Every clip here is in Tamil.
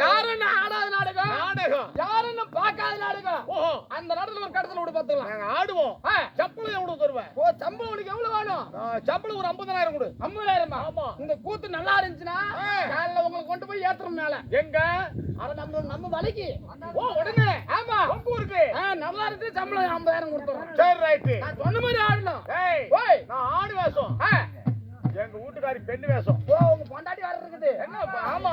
யாருன்னு ஆடாத நாடகம். நாடகம். யாருன்னு பார்க்காத நாடகம். அந்த நாட்டுல ஒரு கடத்தல விட பாத்துக்கலாம் நாங்க ஆடுவோம். சம்பளம் எவ்வளவு தருவேன் ஓ சம்பளம் உனக்கு எவ்வளவு வேணும்? சம்பளம் ஒரு ஐம்பதாயிரம் கொடு. ஐம்பதாயிரமா? ஆமா. இந்த கூத்து நல்லா இருந்துச்சுன்னா. காலைல உங்களை கொண்டு போய் ஏத்துறோம் மேல. எங்க? அத நம்ம நம்ம வலிக்கு. ஓ உடனே. ஆமா. ரொம்ப இருக்கு நல்லா இருக்கு சம்பளம் ஐம்பதாயிரம் கொடுத்துறோம். சரி ரைட்டு. நான் சொன்ன மாதிரி ஆடணும். ஏய் நான் ஆடு வேஷம். எங்க வீட்டுக்காரி பெண்ணு வேஷம். ஓ உங்க பொண்டாட்டி வர இருக்குது. என்னப்பா? ஆமா.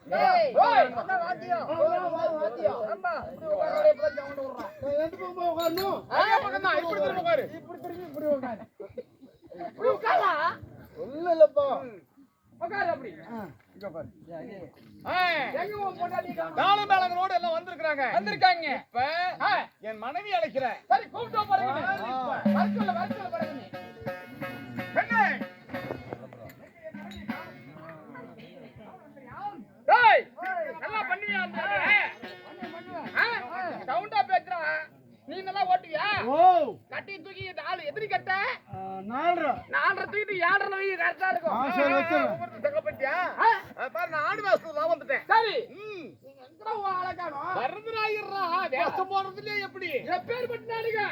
எல்லாம் வந்திருக்காங்க. இப்ப என் மனைவி அழைக்கிறேன் சரி கூப்பிட்டு ஆ, சரி, தங்கப்பட்டியா? பாரு நான் ஆடு வந்துட்டேன். சரி. நீங்க எங்கடா வரதுராயிரா வேஷம் போறதுலயே எப்படி? எப்பேற்பட்ட நாடகம்?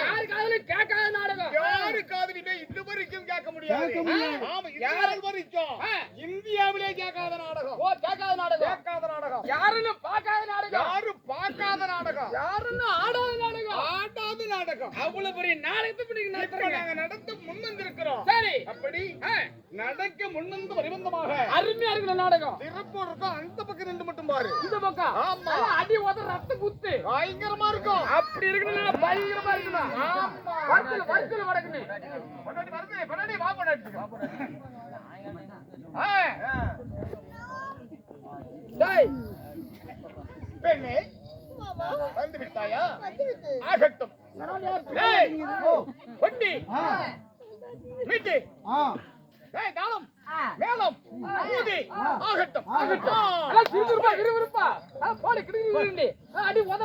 யாரு காதலும் கேட்காத நாடகம். யாரு காதலியுமே வரைக்கும் கேட்க முடியாது. ஆமா யாரு? வரைக்கும். இந்தியாவிலே கேட்காத நாடகம். ஓ கேட்காத நாடகம். கேட்காத நாடகம். யாருன்னு பார்க்காத நாடகம். யாரும் பார்க்காத நாடகம். யாருன்னு ஆடாத நாடகம். ஆடாத நாடகம். அவ்வளவு பெரிய நாடகத்தை நடத்துறீங்க. நாங்க நடத்த சரி. அப்படி நடக்க முன்வந்து வரிவந்தமாக அருமையா இருக்கிற நாடகம். சிறப்பு இருக்கும் அந்த பக்கம் ரெண்டு மட்டும் பாரு. இந்த பக்கம். ஆமா. அடி உத ரத்த குத்து. பயங்கரமா இருக்கும் அப்படி இருக்கணும் பயங்கரமா இருக்கணும் ஆமா. வர்க்கல வர்க்கல வடக்குன்னு. பொண்டாட்டி வருது, பொண்டாட்டி வா பொண்டாட்டி. ஆ, டேய். பெண்ணே வந்து விட்டாயா ஆகட்டும். ஏய், ஆ, ஏய் தாளம். மேளம். ஊதி. ஆகட்டும். ஆகட்டும். எல்லாம் விறுவிறுப்பா விறுவிறுப்பா போடு கிடுங்கி விடுங்கி அடி உத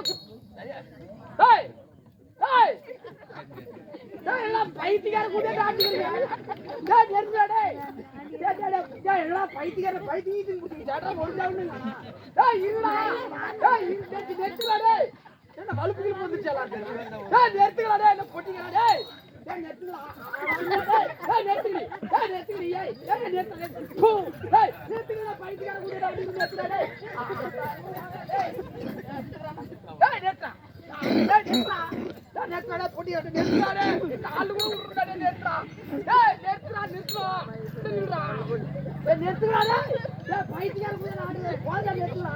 டேய் டேய். எல்லாம் பைத்தியக்கார கூட்டிட்டு ஆட்டிக்கிறீங்க டேய் நெருங்கடா டேய். டேய் டேய் எல்லாம் பைத்தியக்கார பைத்தியத்துக்கு ஒழுங்காவுன்னு டேய் டேய் டேய். என்ன வலுப்புக்கு வந்துச்சலா டேய் நெத்துடா டேய். என்ன பொட்டிங்கடா டேய். டேய் பைத்தியாரு டேய் டேய் நெத்துடி டேய் நெத்துடி ஏய் டேய் நெத்து நெத்து பூ டேய் நெத்துடா பைத்தியக்கார கூட்டிட்டு ஆட்டிக்கிறீங்க நெத்துடா டேய் டேய் நெத்துடா டேய் நெத்துடா டேய் நெத்துடா பொட்டி ஆட்டு நெத்துடா டேய் கால் கூட உருடா டேய் நெத்துடா டேய் நெத்துடா நெத்துடா நில்லுடா டேய் நெத்துடா டேய் டேய் பைத்தியக்கார கூட்டிட்டு ஆடுவே போடா நெத்துடா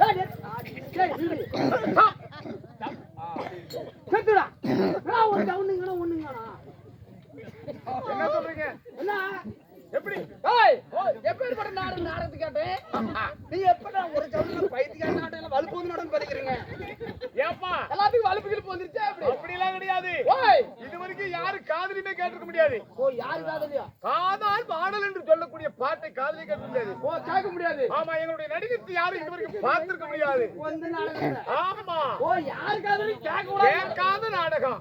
டேய் நெத்துடா டேய் நில்லு நெத்துடா நான் ஒரு டவுனுங்கடா ஒண்ணுங்கடா என்ன சொல்றீங்க என்ன எப்படி ஏய் எப்பேற்பட்ட நாடு நாடகத்து கேட்டேன். நீ எப்படா ஒரு சவுண்ட் பைத்தியக்கார நாடகம் வலுப்பு வந்து நடந்து படிக்கிறீங்க ஏப்பா? எல்லாத்துக்கும் வலுப்பு கிழப்பு வந்துருச்சா அப்படி அப்படிலாம் கிடையாது. ஓய்! இது வரைக்கும் யாரு காதலியுமே கேட்டிருக்க முடியாது. ஓ யாரு காதலியா? காதால் பாடல் என்று சொல்லக்கூடிய பாட்டை காதலி கேட்க முடியாது. ஓ கேட்க முடியாது. ஆமா எங்களுடைய நடிகத்தை யாரும் இது வரைக்கும் பார்த்திருக்க முடியாது. நாடகம் ஆமா. ஓ யாரு காதலி கேட்க கூடாது கேட்காத நாடகம்.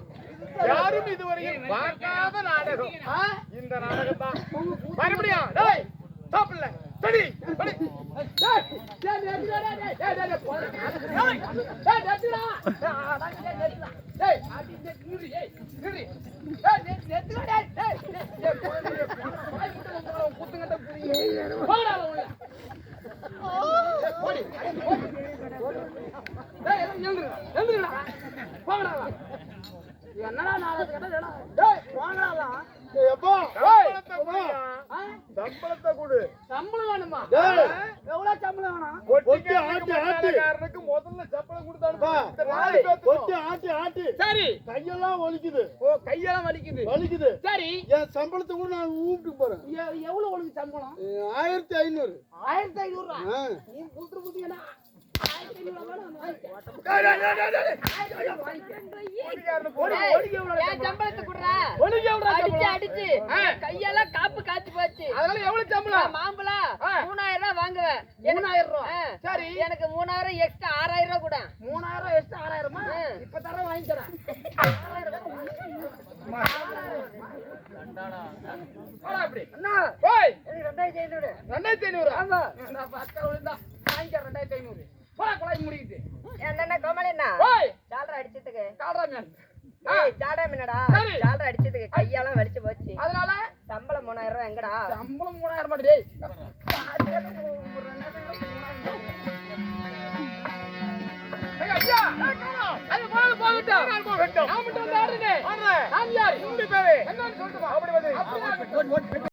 யாரும் இதுவரையும் பார்க்காத நாடகம்? இந்த நாடகம் தான் மறுபடியும் டேய் சாப்பிடல சரி படி. டேய், டேய், நிறுத்துடா, டேய், டேய், டேய், டேய், போடா. டேய், டேய், நிறுத்துடா. டேய், அடா, டேய், நிறுத்துடா. டேய், அடி, டேய், நிறு, ஏய், நிறு. டேய், நிறு, நிறுத்துடா, டேய், டேய், டேய், டேய், போடா, டேய், வாய் விட்டு வந்து உங்களை குத்துங்கட்ட புடிங்க. போடா, உள்ள. டேய், போடி, போடி. டேய், எல்லாம் எழுந்துருங்க, எழுந்துருங்கடா. போங்கடா, வா. என்னடா நாடகத்தை கேட்டா, டேய், போங்கடா. டேய், அப்பா. சம்பளத்தை கொடுயா. ஆ? சம்பளத்தை கொடு சம்பளம் வேணுமா டேய். எவ்வளவு சம்பளம் வேணும் ஒட்டி ஆட்டி, ஆட்டி. காரனுக்கு முதல்ல சம்பளம் கொடுத்து அப்பா, அனுப்பு. இந்த நாலு பேத்துக்கும். ஒட்டி ஆட்டி, ஆட்டி. சரி. கையெல்லாம் வலிக்குது. ஓ கையெல்லாம் வலிக்குது. வலிக்குது. சரி. என் சம்பளத்தை கூட நான் ஊப்பிட்டு போறேன். எவ்வளவு உனக்கு சம்பளம்? ஆயிரத்தி ஐநூறு. ஆயிரத்தி ஐநூறு. நீ கூட்டுற கையெல்லாம் காப்பு காய்ச்சி போச்சு அதனால எவ்வளவு சம்பளம் மாம்பழம். மூணாயிரம் ரூபாய் வாங்குவேன் மூணாயிரம் ரூபாய். சரி எனக்கு மூணாயிரம் எக்ஸ்ட்ரா ஆறாயிரம் ரூபாய் கூட மூணாயிரம் எக்ஸ்ட்ரா ஆறாயிரமா. இப்ப தர வாங்கி தரேன் வாடா அப்படி அண்ணா ஓய் எனக்கு ரெண்டாயிரத்தி ஐநூறு ரெண்டாயிரத்தி ஐநூறு ஆமா பக்கம் விழுந்தா அடிச்சதுக்கு கையெல்லாம் வலிச்சு போச்சு. அதனால? சம்பளம் மூணாயிரம் ரூபாய் எங்கடா? சம்பளம் மூணாயிரம் டேய். போகட்டும். நான் யார்? பேரு. என்னன்னு? அப்படி?